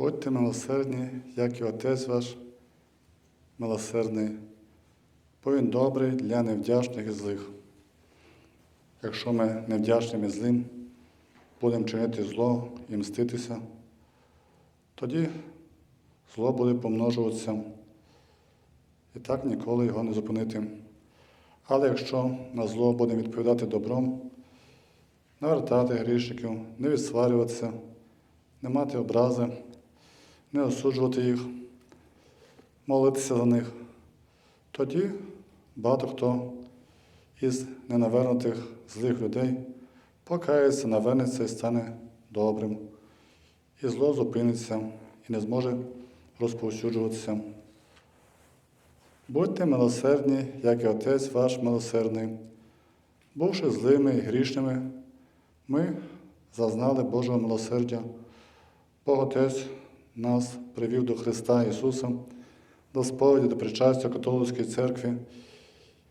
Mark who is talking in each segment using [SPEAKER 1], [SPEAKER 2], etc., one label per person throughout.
[SPEAKER 1] Будьте милосердні, як і Отець ваш милосердний, бо Він добрий для невдячних і злих. Якщо ми невдячним і злим будемо чинити зло і мститися, тоді зло буде помножуватися і так ніколи його не зупинити. Але якщо на зло будемо відповідати добром, не вертати грішників, не відсварюватися, не мати образи, не осуджувати їх, молитися за них, тоді багато хто із ненавернутих злих людей покається, навернеться і стане добрим, і зло зупиниться і не зможе розповсюджуватися. Будьте милосердні, як і Отець ваш милосердний. Бувши злими і грішними, ми зазнали Божого милосердя. Бог Отець нас привів до Христа Ісуса, до сповіді, до причастя католицької церкви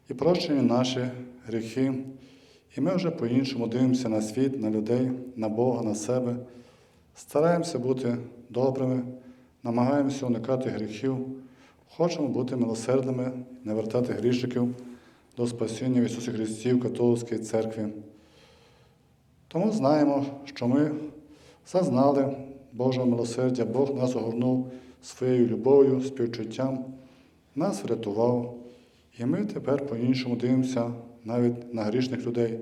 [SPEAKER 1] і прощені наші гріхи. І ми вже по-іншому дивимося на світ, на людей, на Бога, на себе, стараємося бути добрими, намагаємося уникати гріхів, хочемо бути милосердними, не вертати грішників до спасіння в Ісусі Христі в католицькій церкві. Тому знаємо, що ми зазнали Божого милосердя, Бог нас огорнув своєю любов'ю, співчуттям, нас врятував, і ми тепер по-іншому дивимося навіть на грішних людей.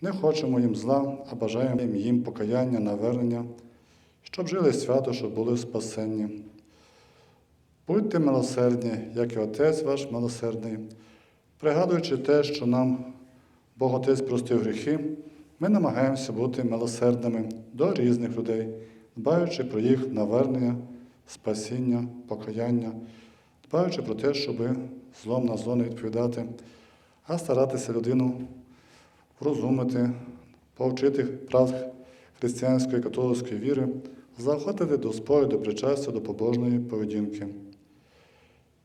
[SPEAKER 1] Не хочемо їм зла, а бажаємо їм покаяння, навернення, щоб жили свято, щоб були спасенні. Будьте милосердні, як і Отець ваш милосердний. Пригадуючи те, що нам Бог Отець простив гріхи, ми намагаємося бути милосердними до різних людей, дбаючи про їх навернення, спасіння, покаяння, дбаючи про те, щоб злом на зло не відповідати, а старатися людину врозумити, повчити прав християнської католицької віри, заохотити до спою, до причастя, до побожної поведінки.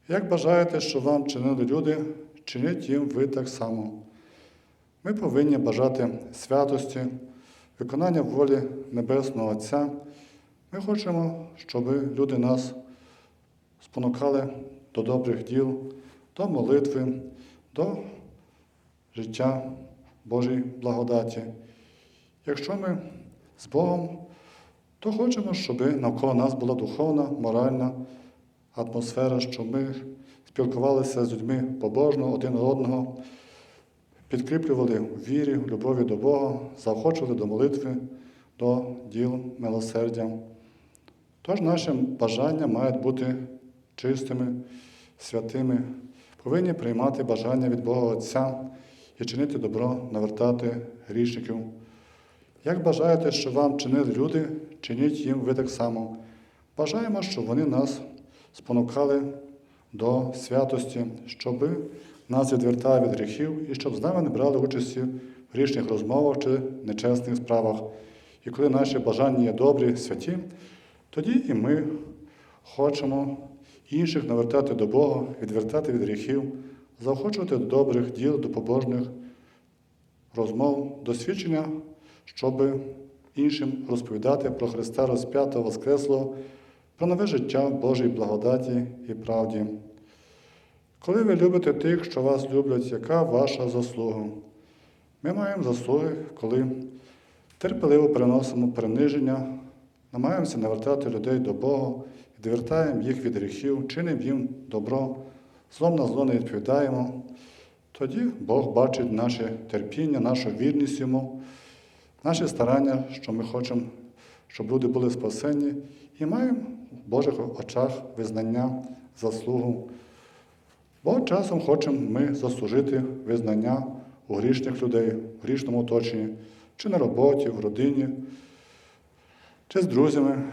[SPEAKER 1] Як бажаєте, що вам чинили люди, чиніть їм ви так само. Ми повинні бажати святості, виконання волі Небесного Отця. Ми хочемо, щоб люди нас спонукали до добрих діл, до молитви, до життя Божої благодаті. Якщо ми з Богом, то хочемо, щоб навколо нас була духовна, моральна атмосфера, щоб ми спілкувалися з людьми побожно один одного, підкріплювали вірі, любові до Бога, заохочували до молитви, до діл милосердя. Тож наші бажання мають бути чистими, святими, повинні приймати бажання від Бога Отця і чинити добро, навертати грішників. Як бажаєте, що вам чинили люди, чиніть їм ви так само. Бажаємо, щоб вони нас спонукали до святості, щоб нас відвертали від гріхів і щоб з нами не брали участі в грішних розмовах чи нечесних справах. І коли наші бажання є добрі, святі, тоді і ми хочемо інших навертати до Бога, відвертати від гріхів, заохочувати до добрих діл, до побожних розмов, до свідчення, щоб іншим розповідати про Христа розп'ятого Воскреслого, про нове життя Божій благодаті і правді. Коли ви любите тих, що вас люблять, яка ваша заслуга? Ми маємо заслуги, коли терпеливо приносимо приниження, намагаємося навертати людей до Бога, відвертаємо їх від гріхів, чинимо їм добро, злом на зло не відповідаємо. Тоді Бог бачить наше терпіння, нашу вірність йому, наші старання, що ми хочемо, щоб люди були спасені, і маємо в Божих очах визнання, заслугу. Бо часом хочемо ми заслужити визнання у грішних людей, в грішному оточенні, чи на роботі, в родині, чи з друзями,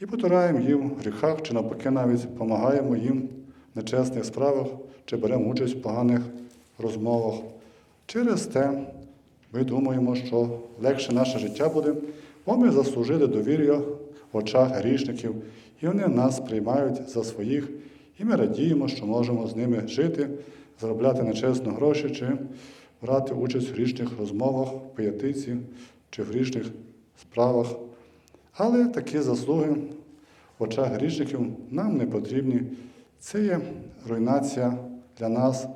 [SPEAKER 1] і потураємо їм в гріхах, чи навпаки навіть допомагаємо їм в нечесних справах, чи беремо участь в поганих розмовах. Через те ми думаємо, що легше наше життя буде, бо ми заслужили довір'я в очах грішників, і вони нас приймають за своїх, і ми радіємо, що можемо з ними жити, заробляти нечесно гроші, чи брати участь в грішних розмовах, пиятиці чи в грішних справах. Але такі заслуги в очах грішників нам не потрібні. Це є руйнація для нас,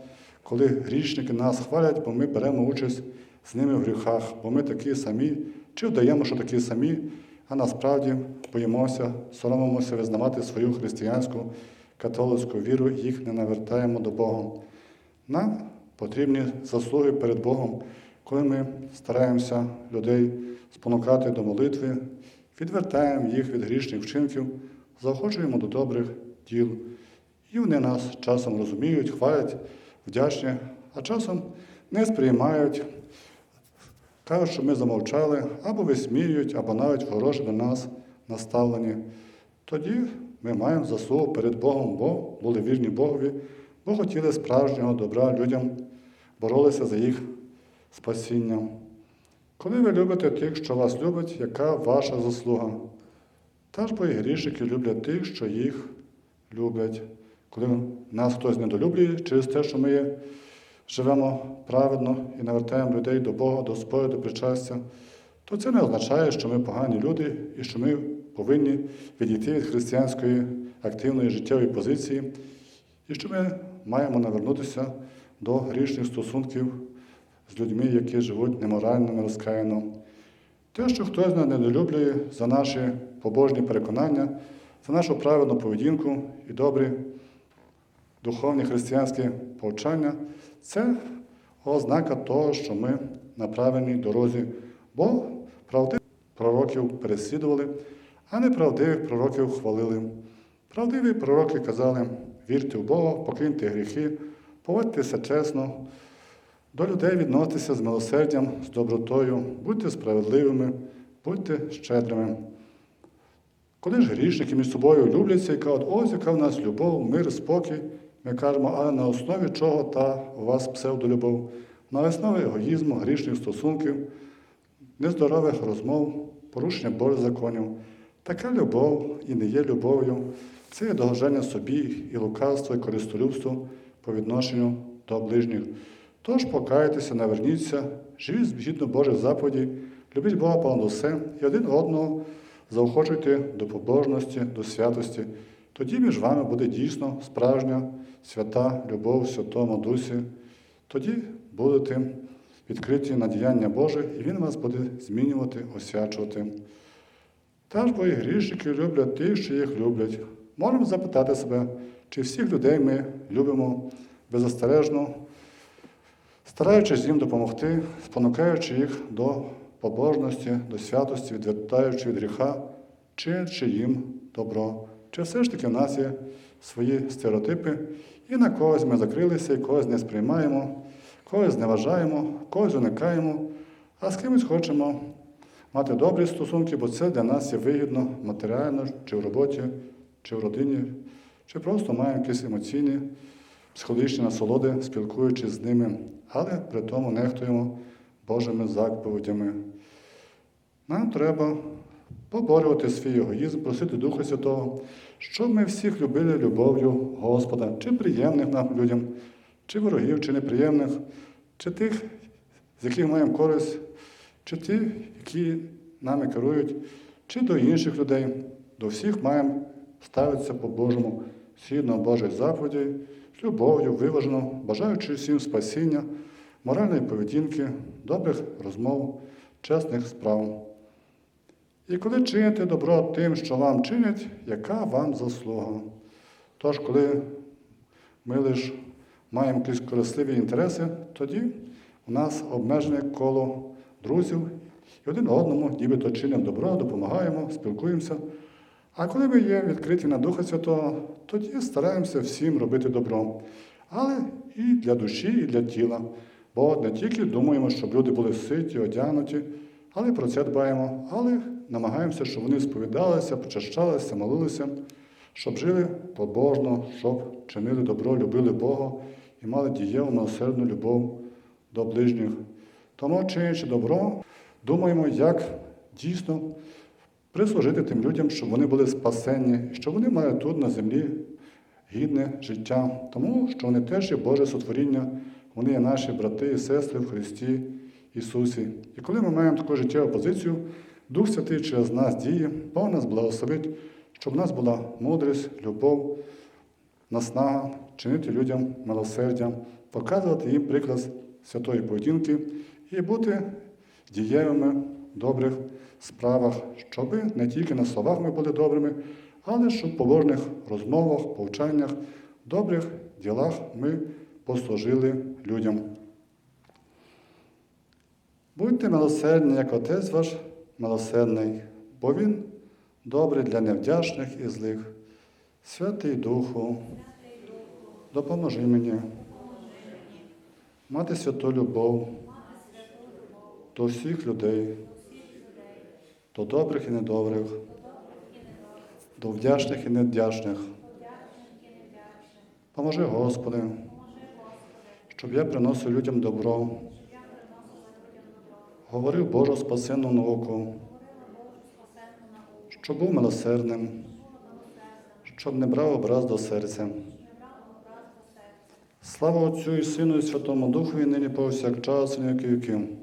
[SPEAKER 1] коли грішники нас хвалять, бо ми беремо участь з ними в гріхах, бо ми такі самі, чи вдаємо, що такі самі, а насправді боїмося, соромимося визнавати свою християнську католицьку віру і їх не навертаємо до Бога. Нам потрібні заслуги перед Богом, коли ми стараємося людей спонукати до молитви, відвертаємо їх від грішних вчинків, заохочуємо до добрих діл. І вони нас часом розуміють, хвалять, вдячні, а часом не сприймають, кажуть, що ми замовчали, або висміюють, або навіть ворожі до нас наставлені. Тоді ми маємо заслугу перед Богом, бо були вірні Богові, бо хотіли справжнього добра людям, боролися за їх спасіння. Коли ви любите тих, що вас любить, яка ваша заслуга? Та ж бо і грішики люблять тих, що їх люблять. Коли нас хтось недолюблює через те, що ми живемо праведно і навертаємо людей до Бога, до Господа, до причастя, то це не означає, що ми погані люди і що ми повинні відійти від християнської активної життєвої позиції, і що ми маємо навернутися до грішних стосунків з людьми, які живуть неморально, нерозкаяно. Те, що хтось нас недолюблює за наші побожні переконання, за нашу правильну поведінку і добрі духовні християнські повчання, це ознака того, що ми на правильній дорозі, бо правдивих пророків переслідували, а неправдивих пророків хвалили. Правдиві пророки казали, вірте в Бога, покиньте гріхи, поводьтеся чесно, до людей відноситеся з милосердям, з добротою, будьте справедливими, будьте щедрими. Коли ж грішники між собою любляться і кажуть, ось яка в нас любов, мир, спокій, ми кажемо, але на основі чого та у вас псевдолюбов? На основі егоїзму, грішних стосунків, нездорових розмов, порушення Божих законів. Така любов і не є любов'ю, це є догоджання собі і лукавство, і користолюбство по відношенню до ближніх. Тож покайтеся, наверніться, живіть згідно Божих заповідей, любіть Бога понад усе і один одного заохочуйте до побожності, до святості. Тоді між вами буде дійсно справжня свята любов Святому Дусі. Тоді будете відкриті на діяння Боже, і Він вас буде змінювати, освячувати. Та ж бо і грішники люблять тих, що їх люблять. Можемо запитати себе, чи всіх людей ми любимо беззастережно, стараючись їм допомогти, спонукаючи їх до побожності, до святості, відвертаючи від гріха, чи, чи їм добро. Чи все ж таки в нас є свої стереотипи, і на когось ми закрилися, і когось не сприймаємо, когось зневажаємо, когось уникаємо, а з кимось хочемо мати добрі стосунки, бо це для нас є вигідно матеріально, чи в роботі, чи в родині, чи просто маємо якісь емоційні, психологічні насолоди, спілкуючись з ними, але при тому нехтуємо Божими заповідями. Нам треба поборювати свій егоїзм, просити Духа Святого, щоб ми всіх любили любов'ю Господа, чи приємних нам людям, чи ворогів, чи неприємних, чи тих, з яких маємо користь, чи ті, які нами керують, чи до інших людей. До всіх маємо ставитися по-божому, згідно Божих заповідей, з любов'ю, виважено, бажаючи всім спасіння, моральної поведінки, добрих розмов, чесних справ. І коли чините добро тим, що вам чинять, яка вам заслуга? Тож, коли ми лише маємо якісь корисливі інтереси, тоді у нас обмежене коло друзів, і один одному нібито чинимо добро, допомагаємо, спілкуємося. А коли ми є відкриті на Духа Святого, тоді стараємося всім робити добро. Але і для душі, і для тіла. Бо не тільки думаємо, щоб люди були ситі, одягнуті, але про це дбаємо, але намагаємося, щоб вони сповідалися, почащалися, молилися, щоб жили побожно, щоб чинили добро, любили Бога і мали дієву милосердну любов до ближніх. Тому, чинячи добро, думаємо, як дійсно прислужити тим людям, щоб вони були спасенні, щоб вони мали тут на землі гідне життя, тому що вони теж є Боже сотворіння, вони є наші брати і сестри в Христі Ісусі. І коли ми маємо таку життєву позицію, Дух Святий через нас діє, Бог нас благословить, щоб в нас була мудрість, любов, наснага, чинити людям милосердя, показувати їм приклад святої поведінки і бути дієвими добрих справах, щоб не тільки на словах ми були добрими, але щоб в побожних розмовах, повчаннях, добрих ділах ми послужили людям. Будьте милосердні, як Отець ваш милосердний, бо Він добрий для невдячних і злих. Святий Духу, допоможи мені мати святу любов до всіх людей, до добрих і недобрих, до вдячних і невдячних. Поможи, Господи, щоб я приносив людям добро, говорив Божу спасенну науку, щоб був милосердним, щоб не брав образ до серця. Слава Отцю і Сину і Святому Духу, і нині повсякчас, і віки віків.